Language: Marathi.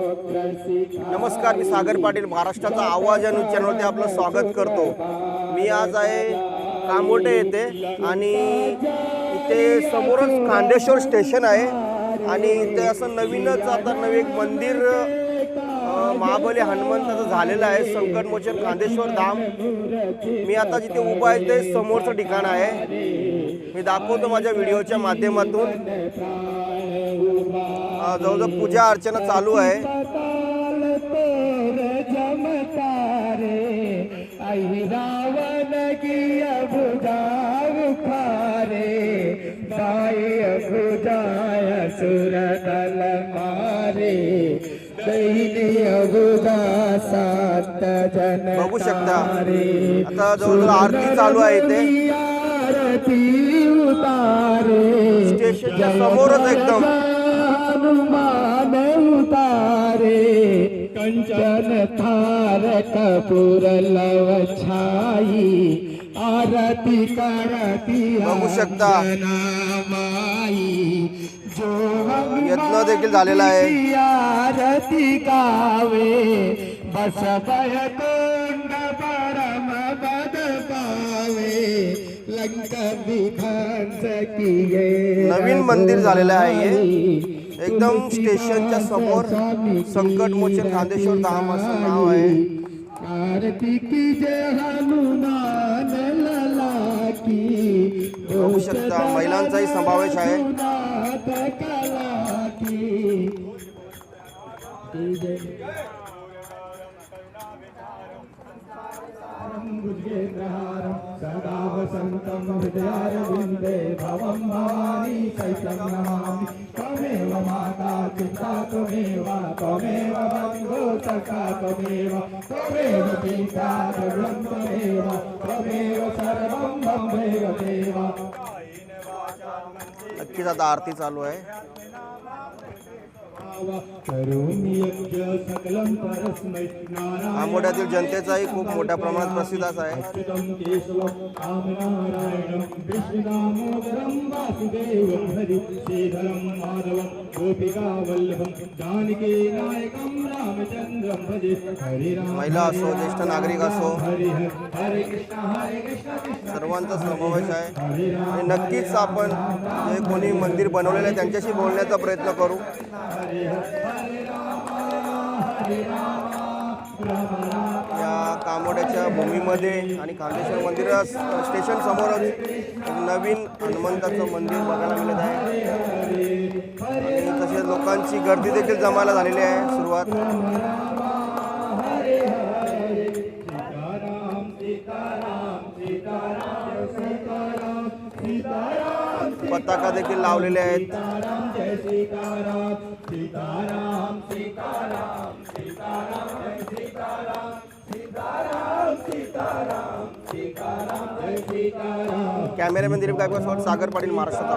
नमस्कार मी सागर पाटील महाराष्ट्राचा आवाज या न्यूज चॅनलवरती आपलं स्वागत करतो. मी आज आहे कामोटे येथे आणि इथे समोरच खांदेश्वर स्टेशन आहे. आणि इथे असं नवीनच आता नवीन एक मंदिर महाबली हनुमंताचं झालेलं आहे. संकटमोचन कांदेश्वर धाम. मी आता जिथे उभा आहे ते समोरचं ठिकाण आहे. मी दाखवतो माझ्या व्हिडिओच्या माध्यमातून. जवळजवळ पूजा अर्चना चालू आहे. बघू शकता. आता जवळजवळ आरती चालू आहे इथे. आरती उतारे स्टेशनच्या समोरच एकदम. हनुमान उतारे कंचन थार कपूर लव छाई आरती करती बघू शकता. यत्न देखील झालेला आहे. आरती गावे बस भय कुंड परम पद पावे नवीन मंदिर झालेलं आहे हे. एकदम स्टेशनच्या समोर संकटमोचन खांदेश्वर धाम असं नाव आहे बघू शकता, महिलांचाही समावेश आहे. जय सदा वसन्तं हृदयारविन्दे भवं भवानी चैतं नमामि माता चिन्ता आरती चालू आहे. आंबोड्यातील जनतेचाही खूप मोठ्या प्रमाणात प्रसिद्धाच आहे. महिला असो ज्येष्ठ नागरिक असो सर्वांचा समावेश आहे. आणि नक्कीच आपण जे कोणी मंदिर बनवलेलं आहे त्यांच्याशी बोलण्याचा प्रयत्न करू. या कामोड्याच्या भूमीमध्ये आणि खांदेश्वर मंदिरा स्टेशन समोरच एक नवीन हनुमंताचं मंदिर बघायला मिळत आहे. आणि तसेच लोकांची गर्दी देखील जमायला झालेली आहे सुरुवात. पताका देखील लावलेल्या आहेत. जय सीताराम सीताराम सीताराम सीताराम जय सीताराम सीताराम सीताराम सीताराम जय सीताराम। कॅमेरामॅन दिलीप गायकवाड सागर पाटील महाराष्ट्रात